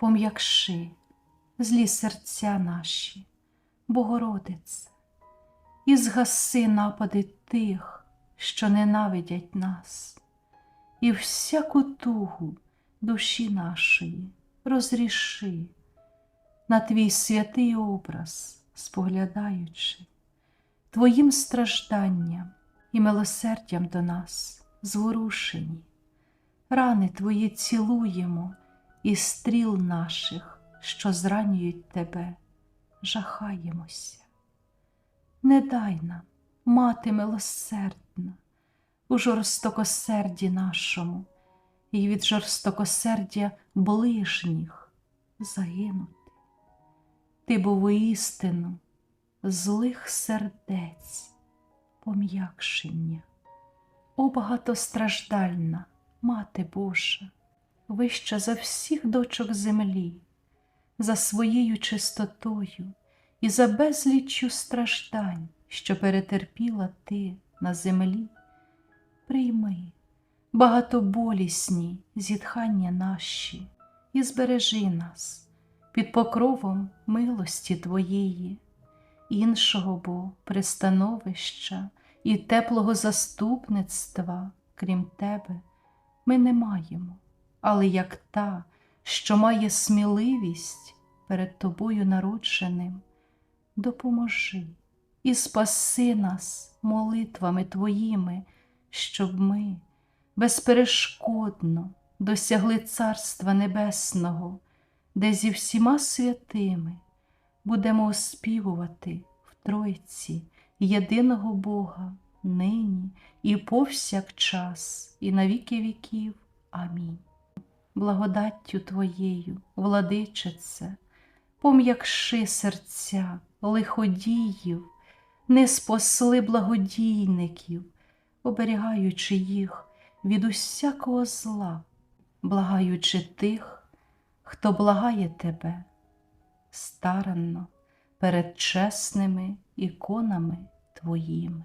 пом'якши злі серця наші, Богородице, і згаси напади тих, що ненавидять нас, і всяку тугу душі нашої розріши на твій святий образ, споглядаючи, Твоїм стражданням і милосердям до нас зворушені, рани Твої цілуємо і стріл наших, що зранюють Тебе, жахаємося. Не дай нам, мати милосердна, у жорстокосерді нашому, і від жорстокосердя ближніх загинути. Ти був істину злих сердець пом'якшення. О багатостраждальна, Мати Божа, вища за всіх дочок землі, за своєю чистотою і за безліччю страждань, що перетерпіла ти на землі, прийми багатоболісні зітхання наші і збережи нас під покровом милості Твоєї, іншого бо пристановища і теплого заступництва, крім Тебе, ми не маємо, але як та, що має сміливість перед Тобою народженим, допоможи і спаси нас молитвами Твоїми, щоб ми безперешкодно досягли Царства Небесного, де зі всіма святими будемо оспівувати в Тройці єдиного Бога нині і повсякчас, і на віки віків. Амінь. Благодаттю Твоєю, владичице, пом'якши серця лиходіїв, не спосли благодійників, оберігаючи їх від усякого зла, благаючи тих, хто благає Тебе старанно перед чесними іконами Твоїми.